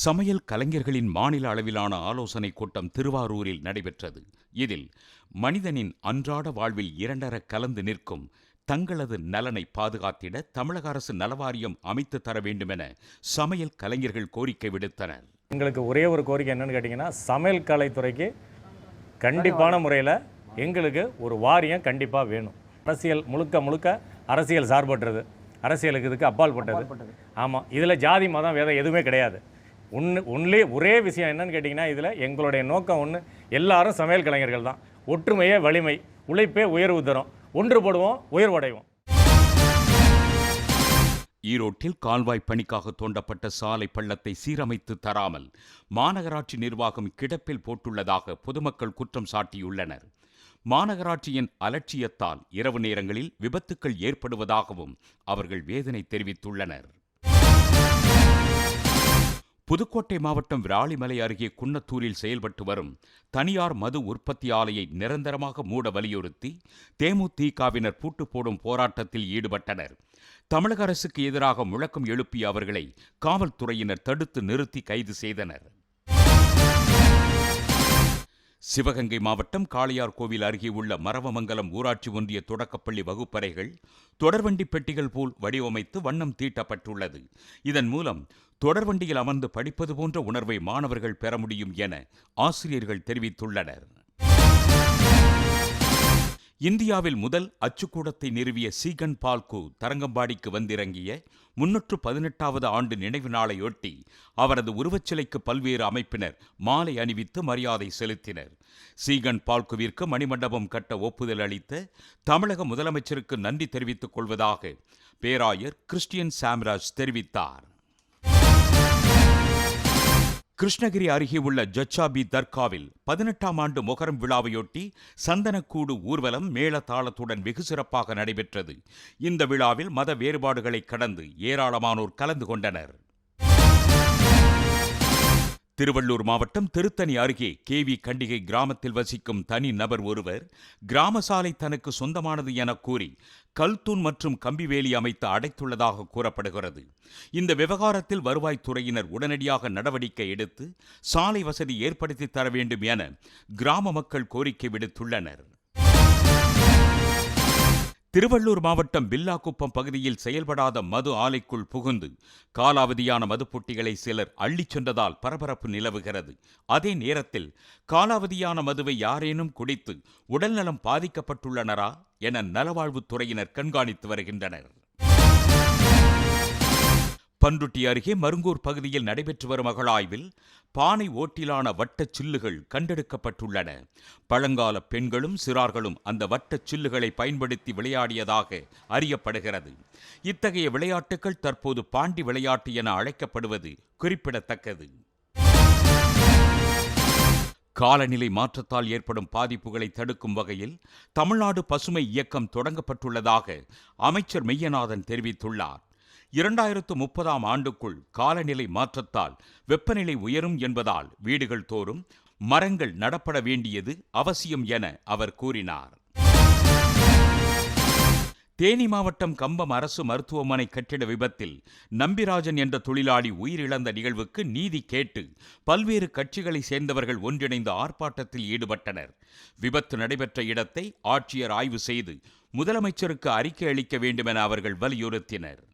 சமையல் கலைஞர்களின் மாநில அளவிலான ஆலோசனைக் கூட்டம் திருவாரூரில் நடைபெற்றது. இதில் மனிதனின் அன்றாட வாழ்வில் இரண்டர கலந்து நிற்கும் தங்களது நலனை பாதுகாத்திட தமிழக அரசு நலவாரியம் அமைத்து தர வேண்டுமென சமையல் கலைஞர்கள் கோரிக்கை விடுத்தனர். எங்களுக்கு ஒரே ஒரு கோரிக்கை என்னன்னு கேட்டிங்கன்னா சமையல் கலைத்துறைக்கு கண்டிப்பான முறையில் எங்களுக்கு ஒரு வாரியம் கண்டிப்பாக வேணும். அரசியல் முழுக்க முழுக்க அரசியல் சார்பற்றது. அரசியலுக்கு இதுக்கு அப்பால் பட்டது. ஆமாம் இதில் ஜாதி மதம் வேதம் எதுவுமே கிடையாது. ஒன்று ஒன்லே ஒரே விஷயம் என்னன்னு கேட்டிங்கன்னா இதில் எங்களுடைய நோக்கம் ஒன்று எல்லாரும் சமையல் கலைஞர்கள் தான். ஒற்றுமையே வலிமை உழைப்பே உயர்வு தரும். ஒன்றுபடுவோம் உயர்வடைவோம். ஈரோட்டில் கால்வாய் பணிக்காக தோண்டப்பட்ட சாலை பள்ளத்தை சீரமைத்து தராமல் மாநகராட்சி நிர்வாகம் கிடப்பில் போட்டுள்ளதாக பொதுமக்கள் குற்றம் சாட்டியுள்ளனர். மாநகராட்சியின் அலட்சியத்தால் இரவு நேரங்களில் விபத்துக்கள் ஏற்படுவதாகவும் அவர்கள் வேதனை தெரிவித்துள்ளனர். புதுக்கோட்டை மாவட்டம் விராலிமலை அருகே குன்னத்தூரில் செயல்பட்டு வரும் தனியார் மது உற்பத்தி ஆலையை நிரந்தரமாக மூட வலியுறுத்தி தேமுதிகவினர் பூட்டு போடும் போராட்டத்தில் ஈடுபட்டனர். தமிழக அரசுக்கு எதிராக முழக்கம் எழுப்பிய அவர்களை காவல்துறையினர் தடுத்து நிறுத்தி கைது செய்தனர். சிவகங்கை மாவட்டம் காளையார் கோவில் அருகே உள்ள மரவமங்கலம் ஊராட்சி ஒன்றிய தொடக்கப்பள்ளி வகுப்பறைகள் தொடர்வண்டி பெட்டிகள் போல் வடிவமைத்து வண்ணம் தீட்டப்பட்டுள்ளது. இதன் மூலம் தொடர்வண்டியில் அமர்ந்து படிப்பது போன்ற உணர்வை மாணவர்கள் பெற முடியும் என ஆசிரியர்கள் தெரிவித்துள்ளனர். இந்தியாவில் முதல் அச்சுக்கூடத்தை நிறுவிய சீகன் பால்கு தரங்கம்பாடிக்கு வந்திறங்கிய முன்னூற்று பதினெட்டாவது ஆண்டு நினைவு நாளையொட்டி அவரது உருவச்சிலைக்கு பல்வேறு அமைப்பினர் மாலை அணிவித்து மரியாதை செலுத்தினர். சீகன் பால்குவிற்கு மணிமண்டபம் கட்ட ஒப்புதல் அளித்த தமிழக முதலமைச்சருக்கு நன்றி தெரிவித்துக் கொள்வதாக பேராயர் கிறிஸ்டியன் சாம்ராஜ் தெரிவித்தார். கிருஷ்ணகிரி அருகே உள்ள ஜச்சாபி தர்காவில் பதினெட்டாம் ஆண்டு மொகரம் விழாவையொட்டி சந்தனக்கூடு ஊர்வலம் மேளதாளத்துடன் வெகு சிறப்பாக நடைபெற்றது. இந்த விழாவில் மத வேறுபாடுகளை கடந்து ஏராளமானோர் கலந்து கொண்டனர். திருவள்ளூர் மாவட்டம் திருத்தணி அருகே கேவி கண்டிகை கிராமத்தில் வசிக்கும் தனி நபர் ஒருவர் கிராம சாலை தனக்கு சொந்தமானது என கூறி கல்தூண் மற்றும் கம்பிவேலி அமைத்து அடைத்துள்ளதாக கூறப்படுகிறது. இந்த விவகாரத்தில் வருவாய்த்துறையினர் உடனடியாக நடவடிக்கை எடுத்து சாலை வசதி ஏற்படுத்தி தர வேண்டும் என கிராம மக்கள் கோரிக்கை விடுத்துள்ளனர். திருவள்ளூர் மாவட்டம் பில்லாக்குப்பம் பகுதியில் செயல்படாத மது ஆலைக்குள் புகுந்து காலாவதியான மதுப்பொட்டிகளை சிலர் அள்ளிச் சென்றதால் பரபரப்பு நிலவுகிறது. அதே நேரத்தில் காலாவதியான மதுவை யாரேனும் குடித்து உடல்நலம் பாதிக்கப்பட்டுள்ளனரா என நலவாழ்வுத்துறையினர் கண்காணித்து வருகின்றனர். பன்ருட்டி அருகே மருங்கூர் பகுதியில் நடைபெற்று வரும் அகழாய்வில் பானை ஓட்டிலான வட்டச் சில்லுகள் கண்டெடுக்கப்பட்டுள்ளன. பழங்கால பெண்களும் சிறார்களும் அந்த வட்டச் சில்லுகளை பயன்படுத்தி விளையாடியதாக அறியப்படுகிறது. இத்தகைய விளையாட்டுகள் தற்போது பாண்டி விளையாட்டு என அழைக்கப்படுவது குறிப்பிடத்தக்கது. காலநிலை மாற்றத்தால் ஏற்படும் பாதிப்புகளை தடுக்கும் வகையில் தமிழ்நாடு பசுமை இயக்கம் தொடங்கப்பட்டுள்ளதாக அமைச்சர் மெய்யநாதன் தெரிவித்துள்ளார். இரண்டாயிரத்து முப்பதாம் ஆண்டுக்குள் காலநிலை மாற்றத்தால் வெப்பநிலை உயரும் என்பதால் வீடுகள் தோறும் மரங்கள் நடப்பட வேண்டியது அவசியம் என அவர் கூறினார். தேனி மாவட்டம் கம்பம் அரசு மருத்துவமனை கட்டிட விபத்தில் நம்பிராஜன் என்ற தொழிலாளி உயிரிழந்த நிகழ்வுக்கு நீதி கேட்டு பல்வேறு கட்சிகளை சேர்ந்தவர்கள் ஒன்றிணைந்து ஆர்ப்பாட்டத்தில் ஈடுபட்டனர். விபத்து நடைபெற்ற இடத்தை ஆட்சியர் ஆய்வு செய்து முதலமைச்சருக்கு அறிக்கை அளிக்க வேண்டுமென அவர்கள் வலியுறுத்தினர்.